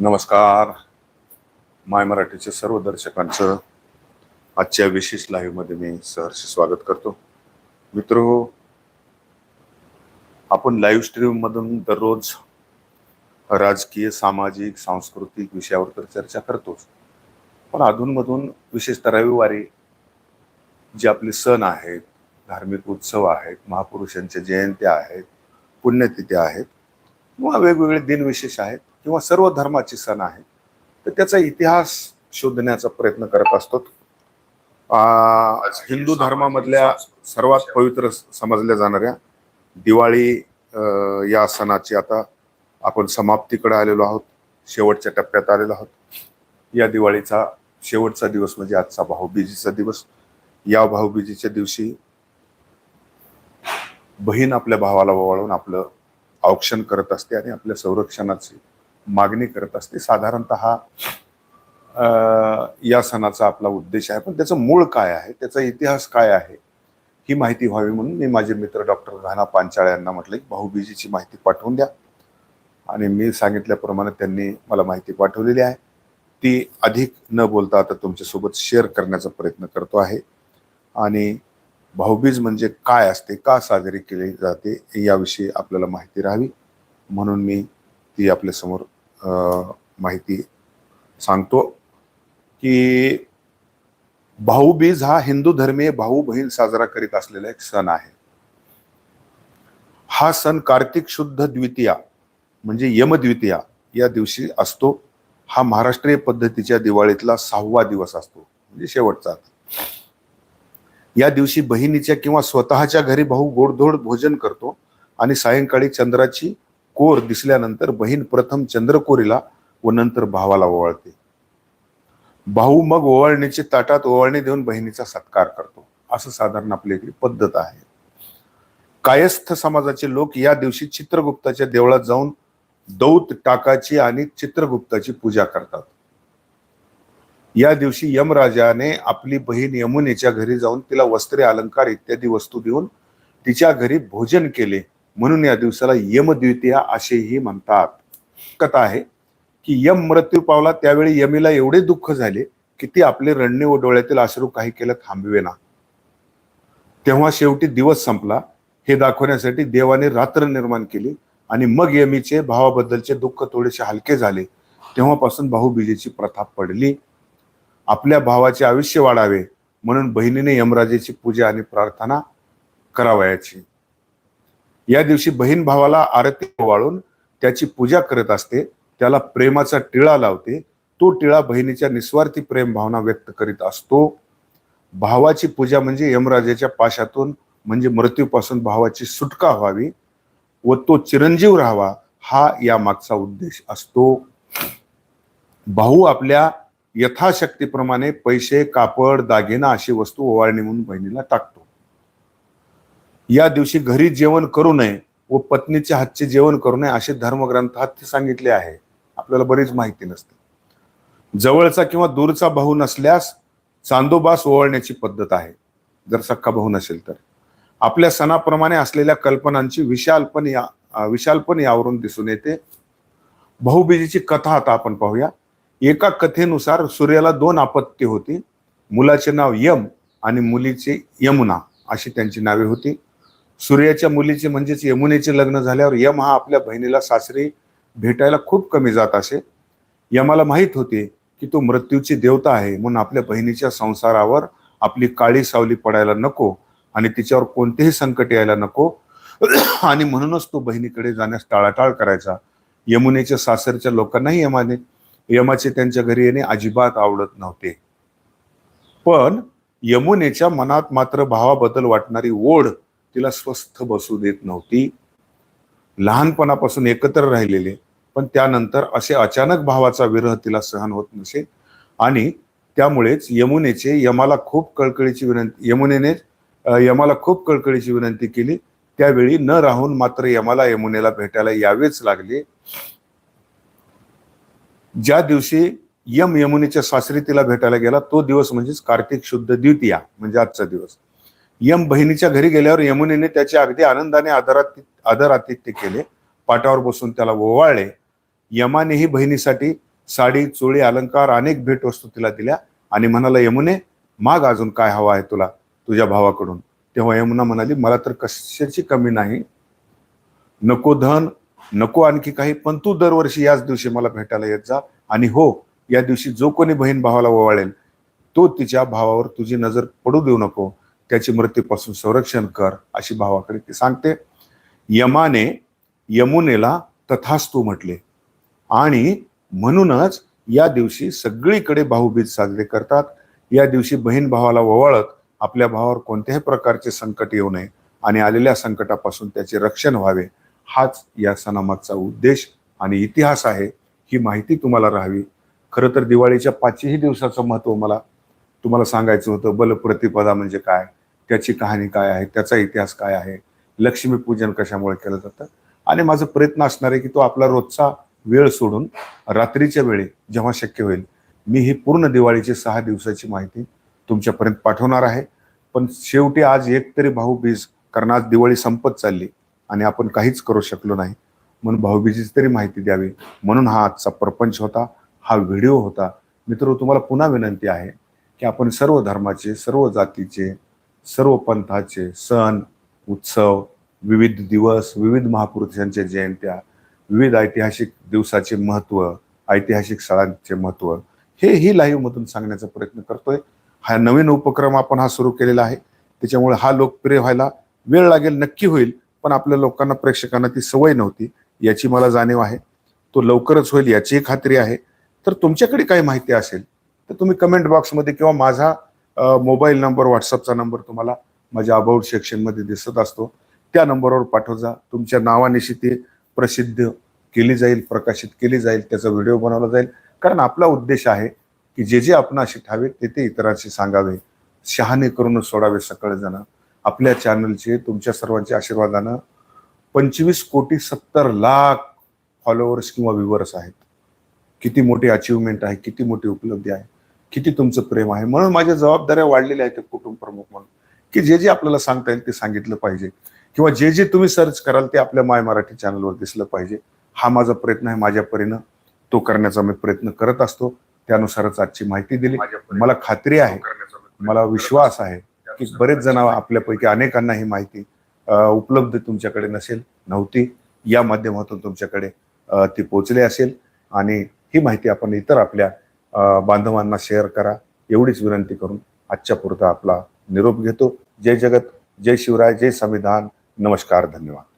नमस्कार. माय मराठीच्या सर्व दर्शकांचं आजच्या विशेष लाईव्हमध्ये मी सहर्ष स्वागत करतो. मित्र हो आपण लाईव्ह स्ट्रीममधून दररोज राजकीय सामाजिक सांस्कृतिक विषयावर तर चर्चा करतोच. पण अधूनमधून विशेषतः रविवारी जे आपले सण आहेत धार्मिक उत्सव आहेत महापुरुषांच्या जयंत्या आहेत पुण्यतिथ्या आहेत किंवा वेगवेगळे दिनविशेष आहेत किंवा सर्व धर्माचे सण आहेत तर त्याचा इतिहास शोधण्याचा प्रयत्न करत असतो. हिंदू धर्मामधल्या सर्वात पवित्र समजल्या जाणाऱ्या दिवाळी या सणाची आता आपण समाप्तीकडे आलेलो आहोत. शेवटच्या टप्प्यात आलेलो आहोत. या दिवाळीचा शेवटचा दिवस म्हणजे आजचा भाऊबीजीचा दिवस. या भाऊबीजीच्या दिवशी बहीण आपल्या भावाला ओवाळून आपलं औक्षण करत असते आणि आपल्या संरक्षणाची मागणी करत असते. साधारणत हा या सणाचा आपला उद्देश आहे. पण त्याचं मूळ काय आहे? त्याचा इतिहास काय आहे? ही माहिती व्हावी म्हणून मी माझे मित्र डॉक्टर घाना पांचाळ यांना म्हटलं की भाऊबीजीची माहिती पाठवून द्या. आणि मी सांगितल्याप्रमाणे त्यांनी मला माहिती पाठवलेली आहे. ती अधिक न बोलता आता तुमच्यासोबत शेअर करण्याचा प्रयत्न करतो आहे. आणि भाऊबीज म्हणजे काय असते? का साजरी केली जाते? याविषयी आपल्याला माहिती राहावी. म्हणून मी ती आपल्यासमोर माहिती सांगतो की भाऊबीज हा हिंदू धर्मीय भाऊ बहीण साजरा करीत असलेला एक सण आहे. हा सण कार्तिक शुद्ध द्वितीया म्हणजे यमद्वितीया या दिवशी असतो. हा महाराष्ट्रीय पद्धतीच्या दिवाळीतला सहावा दिवस असतो. म्हणजे शेवटचा. या दिवशी बहिणीच्या किंवा स्वतःच्या घरी भाऊ गोडधोड भोजन करतो आणि सायंकाळी चंद्राची कोर दिसल्यानंतर बहीण प्रथम चंद्रकोरीला व नंतर भावाला ओवाळते. भाऊ मग ओवाळणीचे ताटात ओवाळणी देऊन बहिणीचा सत्कार करतो. असं साधारण आपली इकडे पद्धत आहे. कायस्थ समाजाचे लोक या दिवशी चित्रगुप्ताच्या देवळात जाऊन दौत टाकाची आणि चित्रगुप्ताची पूजा करतात. या दिवशी यमराजाने आपली बहीण यमुनेच्या घरी जाऊन तिला वस्त्रे अलंकार इत्यादी वस्तू देऊन तिच्या घरी भोजन केले. म्हणून या दिवसाला यमद्वितीया असेही म्हणतात. कथा आहे की यम मृत्यू पावला त्यावेळी यमीला एवढे दुःख झाले की ती आपले रडणे व डोळ्यातील अश्रू काही केलं थांबवेना. तेव्हा शेवटी दिवस संपला. हे दाखवण्यासाठी देवाने रात्र निर्माण केली आणि मग यमीचे भावाबद्दलचे दुःख थोडेसे हलके झाले. तेव्हापासून भाऊबीजेची प्रथा पडली. आपल्या भावाचे आयुष्य वाढावे म्हणून बहिणीने यमराजेची पूजा आणि प्रार्थना करावयाची. या दिवशी बहीण भावाला आरती वाळून त्याची पूजा करत असते त्याला प्रेमाचा टिळा लावते तो टिळा बहिणीच्या निस्वार्थी प्रेम भावना व्यक्त करीत असतो. भावाची पूजा म्हणजे यमराजाच्या पाशातून म्हणजे मृत्यूपासून भावाची सुटका व्हावी व तो चिरंजीव राहावा हा या मागचा उद्देश असतो. भाऊ आपल्या यथाशक्तीप्रमाणे पैसे कापड दागिना अशी वस्तू ओवाळणी म्हणून बहिणीला टाकतो. या दिवशी घरी जेवण करू नये व पत्नीच्या हातचे जेवण करू नये असे धर्मग्रंथात ते सांगितले आहे. आपल्याला बरीच माहिती नसते. जवळचा किंवा दूरचा भाऊ नसल्यास चांदोबास ओवाळण्याची पद्धत आहे. जर सख्खा भाऊ नसेल तर. आपल्या सणाप्रमाणे असलेल्या कल्पनांची विशालपण या विशालपण यावरून दिसून येते. भाऊबीजेची कथा आता आपण पाहूया. एका कथेनुसार सूर्याला दोन आपत्ती होती. मुलाचे नाव यम आणि मुलीचे यमुना अशी त्यांची नावे होती. सूर्याच्या मुलीचे म्हणजेच यमुनेचे लग्न झाल्यावर यम हा आपल्या बहिणीला सासरी भेटायला खूप कमी जात असे. यमाला माहीत होते की तो मृत्यूची देवता आहे म्हणून आपल्या बहिणीच्या संसारावर आपली काळी सावली पडायला नको आणि तिच्यावर कोणतेही संकट यायला नको. आणि म्हणूनच तो बहिणीकडे जाण्यास टाळाटाळ करायचा. यमुनेच्या सासरच्या लोकांनाही यमाने यमाचे त्यांच्या घरी येणे अजिबात आवडत नव्हते. पण यमुनेच्या मनात मात्र भावाबद्दल वाटणारी ओढ तिला स्वस्थ बसू देत नव्हती. लहानपणापासून एकत्र राहिलेले पण त्यानंतर असे अचानक भावाचा विरह तिला सहन होत नसे. आणि त्यामुळेच यमुनेचे यमाला खूप कळकळीची विनंती यमुनेने यमाला खूप कळकळीची विनंती केली. त्यावेळी न राहून मात्र यमाला यमुनेला भेटायला यावेच लागले. ज्या दिवशी यम यमुनेच्या सासरी तिला भेटायला गेला तो दिवस म्हणजेच कार्तिक शुद्ध द्वितीया म्हणजे आजचा दिवस. यम बहिणीच्या घरी गेल्यावर यमुनेने त्याचे अगदी आनंदाने आदरात आदरातिथ्य केले. पाटावर बसून त्याला ओवाळले. यमानेही बहिणीसाठी साडी चोळी अलंकार अनेक भेटवस्तू तिला दिल्या आणि म्हणाला यमुने माग अजून काय हवा आहे तुला तुझ्या भावाकडून? तेव्हा यमुना म्हणाली मला तर कशाची कमी नाही. नको धन नको आणखी काही पण तू दरवर्षी याच दिवशी मला भेटायला येत जा आणि हो या दिवशी जो कोणी बहीण भावाला ओवाळेल तो तिच्या भावावर तुझी नजर पडू देऊ नको. त्याची मृत्यूपासून संरक्षण कर अशी भावाकडे ती सांगते. यमाने यमुनेला तथास्तू म्हटले. आणि म्हणूनच या दिवशी सगळीकडे भाऊबीज साजरे करतात. या दिवशी बहीण भावाला ओवाळत आपल्या भावावर कोणत्याही प्रकारचे संकट येऊ नये आणि आलेल्या संकटापासून त्याचे रक्षण व्हावे. हाच या सणामागचा उद्देश आणि इतिहास आहे. ही माहिती तुम्हाला राहावी. खरं तर दिवाळीच्या पाचही दिवसाचं महत्त्व मला तुम्हाला सांगायचं होतं बलप्रतिपदा म्हणजे काय? त्याची कहाणी काय आहे त्याचा इतिहास काय आहे लक्ष्मीपूजन कशामुळे केलं जातं? आणि माझा प्रयत्न असणार आहे की तो आपला रोजचा वेळ सोडून रात्रीच्या वेळी जेव्हा शक्य होईल मी ही पूर्ण दिवाळीची सहा दिवसाची माहिती तुमच्यापर्यंत पाठवणार आहे. पण शेवटी आज एक तरी भाऊबीज कारण आज दिवाळी संपत चालली आणि आपण काहीच करू शकलो नाही म्हणून भाऊबीजीची तरी माहिती द्यावी म्हणून हा आजचा प्रपंच होता हा व्हिडिओ होता. मित्र तुम्हाला पुन्हा विनंती आहे की आपण सर्व धर्माचे सर्व जातीचे सर्व पंथाचे सण उत्सव विविध दिवस विविध महापुरुषांच्या जयंत्या विविध ऐतिहासिक दिवसाचे महत्त्व ऐतिहासिक स्थळांचे महत्त्व हे ही लाईव्ह मधून सांगण्याचा प्रयत्न करतोय. हा नवीन उपक्रम आपण हा सुरू केलेला आहे. त्याच्यामुळे हा लोकप्रिय व्हायला वेळ लागेल नक्की होईल पण आपल्या लोकांना प्रेक्षकांना ती सवय नव्हती. याची मला जाणीव आहे. तो लवकरच होईल याचीही खात्री आहे. तर तुमच्याकडे काही माहिती असेल तर तुम्ही कमेंट बॉक्समध्ये किंवा माझा मोबाईल नंबर व्हॉट्सअपचा नंबर तुम्हाला माझ्या अबाउट सेक्शनमध्ये दिसत असतो. त्या नंबरवर पाठव जा. तुमच्या नावानिशी ती प्रसिद्ध केली जाईल प्रकाशित केली जाईल त्याचा व्हिडिओ बनवला जाईल. कारण आपला उद्देश आहे की जे जे आपण असे ठावे ते ते इतरांशी सांगावे. शहाणे करून सोडावे सगळेजण आपल्या चॅनलचे तुमच्या सर्वांच्या आशीर्वादानं पंचवीस कोटी सत्तर लाख फॉलोअर्स किंवा व्ह्युअर्स आहेत. किती मोठी अचिव्हमेंट आहे किती मोठी उपलब्धी आहे. किती तुमचं प्रेम आहे? म्हणून माझ्या जबाबदाऱ्या वाढलेल्या आहेत कुटुंब प्रमुख म्हणून. की जे जे आपल्याला सांगता येईल ते सांगितलं पाहिजे. किंवा जे जे तुम्ही सर्च कराल ते आपल्या माय मराठी चॅनलवर दिसलं पाहिजे. हा माझा प्रयत्न आहे माझ्या परीनं तो करण्याचा मी प्रयत्न करत असतो. त्यानुसारच आजची माहिती दिली. मला खात्री आहे मला विश्वास आहे की बरेच जण आपल्यापैकी अनेकांना ही माहिती उपलब्ध तुमच्याकडे नसेल नव्हती. या माध्यमातून तुमच्याकडे ती पोचली असेल. आणि ही माहिती आपण इतर आपल्या बांधवांना शेअर करा. एवढीच विनंती करून आजच्या पुरता आपला निरोप घेतो. जय जगत जय शिवराय जय संविधान. नमस्कार धन्यवाद.